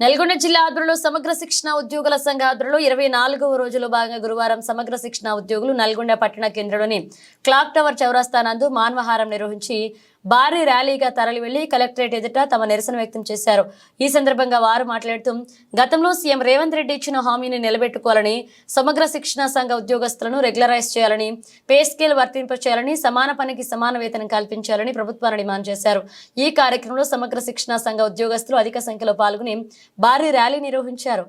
నల్గొండ జిల్లా ఆధ్వర్యంలో సమగ్ర శిక్షణ ఉద్యోగుల సంఘ ఆధ్వర్యంలో ఇరవై నాలుగవ రోజులో భాగంగా గురువారం సమగ్ర శిక్షణ ఉద్యోగులు నల్గొండ పట్టణ కేంద్రంలోని క్లాక్ టవర్ చౌరస్థానందు మానవహారం నిర్వహించి భారీ ర్యాలీగా తరలి వెళ్ళి కలెక్టరేట్ ఎదుట తమ నిరసన వ్యక్తం చేశారు. ఈ సందర్భంగా వారు మాట్లాడుతూ గతంలో సీఎం రేవంత్ రెడ్డి ఇచ్చిన హామీని నిలబెట్టుకోవాలని సమగ్ర శిక్షణ సంఘ ఉద్యోగస్తులను రెగ్యులరైజ్ చేయాలని పే స్కేల్ వర్తింపచేయాలని సమాన పనికి సమాన వేతనం కల్పించాలని ప్రభుత్వాన్ని డిమాండ్ చేశారు. ఈ కార్యక్రమంలో సమగ్ర శిక్షణ సంఘ ఉద్యోగస్తులు అధిక సంఖ్యలో పాల్గొని భారీ ర్యాలీ నిర్వహించారు.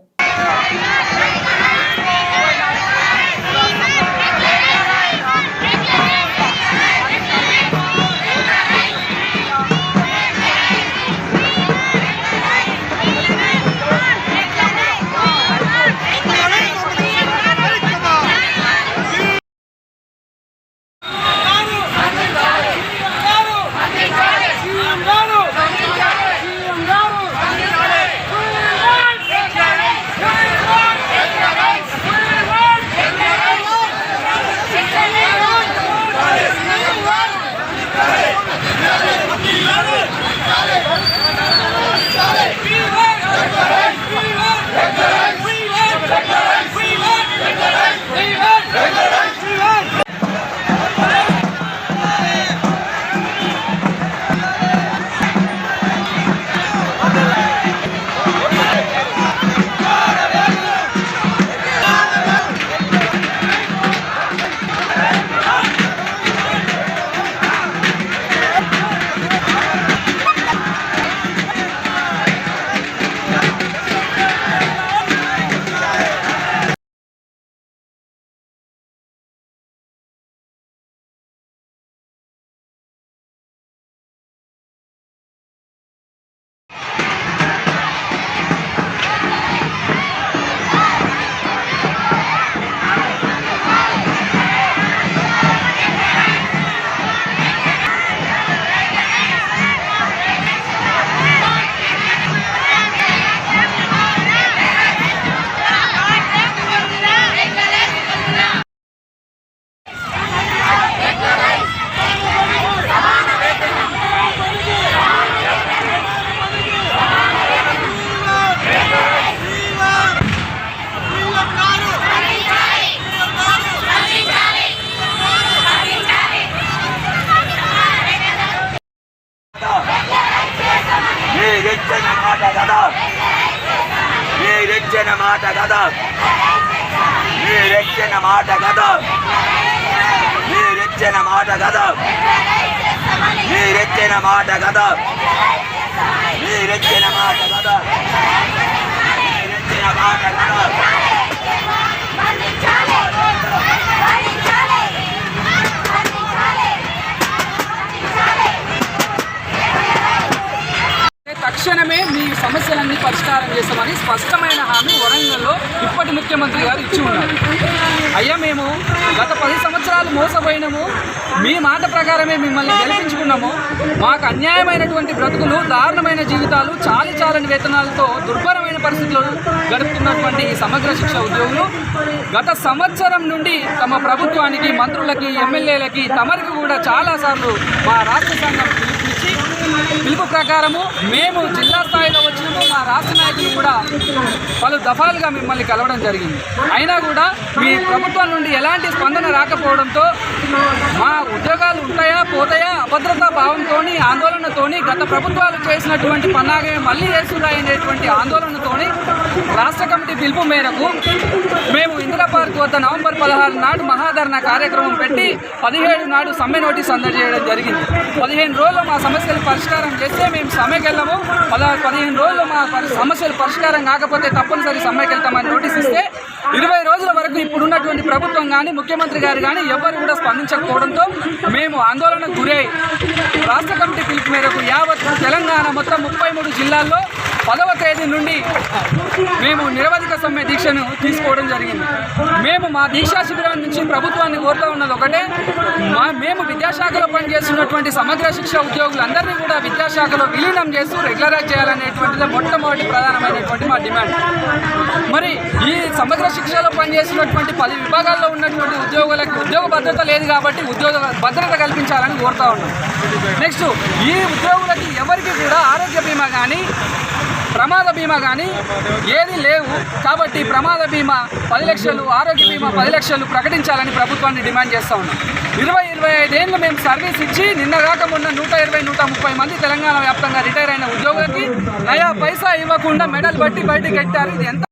మీరిచ్చిన మాట కదా. మీరిచ్చిన మాట కదా. మీరిచ్చిన మాట కదా. మీరిచ్చిన మాట కదా. మీరిచ్చిన మాట కదా. మీరిచ్చిన మాట కదా. పరిష్కారం చేస్తామని స్పష్టమైన హామీ వరంగల్లో ఇప్పటి ముఖ్యమంత్రి గారు ఇచ్చి ఉన్నారు. అయ్యా మేము గత పది సంవత్సరాలు మోసపోయినాము. మీ మాట ప్రకారమే మిమ్మల్ని గెలిపించుకున్నాము. మాకు అన్యాయమైనటువంటి బ్రతుకులు దారుణమైన జీవితాలు చాలి చాలని వేతనాలతో దుర్భరమైన పరిస్థితులు గడుపుతున్నటువంటి ఈ సమగ్ర శిక్ష ఉద్యోగులు గత సంవత్సరం నుండి తమ ప్రభుత్వానికి మంత్రులకి ఎమ్మెల్యేలకి తమరికి కూడా చాలాసార్లు మా రాష్ట్ర సంఘం పిలుపు ప్రకారము మేము జిల్లా స్థాయిలో వచ్చినప్పుడు మా రాష్ట్ర నాయకులు కూడా పలు దఫాలుగా మిమ్మల్ని కలవడం జరిగింది. అయినా కూడా మీ ప్రభుత్వం నుండి ఎలాంటి స్పందన రాకపోవడంతో మా ఉద్యోగాలు ఉంటాయా పోతాయా అభద్రతా భావంతోని ఆందోళనతోని గత ప్రభుత్వాలు చేసినటువంటి పన్నాగే మళ్ళీ వేస్తున్నాయనేటువంటి ఆందోళనతోని రాష్ట్ర కమిటీ పిలుపు మేరకు మేము ఇందిరా పార్క్ వద్ద నవంబర్ పదహారు నాడు మహాధరణ కార్యక్రమం పెట్టి పదిహేడు నాడు సమ్మె నోటీస్ అందజేయడం జరిగింది. పదిహేను రోజులు మా సమస్యలు పరిష్కారం పరిష్కారం చేస్తే మేము సమ్మెకి వెళ్ళము పదిహేను రోజులు మా సమస్యలు పరిష్కారం కాకపోతే తప్పనిసరి సమ్మెకి వెళ్తామని నోటీస్ ఇస్తే ఇరవై రోజుల వరకు ఇప్పుడున్నటువంటి ప్రభుత్వం కానీ ముఖ్యమంత్రి గారు కానీ ఎవరు కూడా స్పందించకపోవడంతో మేము ఆందోళనకు గురై రాష్ట్ర కమిటీ పిలుపు మేరకు యావత్ తెలంగాణ మొత్తం ముప్పై మూడు జిల్లాల్లో పదవ తేదీ నుండి మేము నిరవధిక సమ్మె దీక్షను తీసుకోవడం జరిగింది. మేము మా దీక్షా శిబిరం నుంచి ప్రభుత్వాన్ని కోరుతూ ఉన్నది ఒకటే మా మేము విద్యాశాఖలో పనిచేస్తున్నటువంటి సమగ్ర శిక్ష ఉద్యోగులందరినీ కూడా విద్యాశాఖలో విలీనం చేస్తూ రెగ్యులరైజ్ చేయాలనేటువంటిది మొట్టమొదటి ప్రధానమైనటువంటి మా డిమాండ్. మరి ఈ సమగ్ర శిక్షలో పనిచేస్తున్నటువంటి పది విభాగాల్లో ఉన్నటువంటి ఉద్యోగులకు ఉద్యోగ భద్రత లేదు కాబట్టి ఉద్యోగ భద్రత కల్పించాలని కోరుతా ఉన్నాం. నెక్స్ట్ ఈ ఉద్యోగులకి ఎవరికి కూడా ఆరోగ్య బీమా కానీ ప్రమాద బీమా కానీ ఏది లేవు. కాబట్టి ప్రమాద బీమా పది లక్షలు ఆరోగ్య బీమా పది లక్షలు ప్రకటించాలని ప్రభుత్వాన్ని డిమాండ్ చేస్తా ఉన్నాం. ఇరవై ఇరవై ఐదేళ్ళు మేము సర్వీస్ ఇచ్చి నిన్న మొన్న నూట ఇరవై నూట ముప్పై మంది తెలంగాణ వ్యాప్తంగా రిటైర్ అయిన ఉద్యోగానికి నయా పైసా ఇవ్వకుండా మెడల్ బట్టి బయటికి పెట్టారు ఇది ఎంత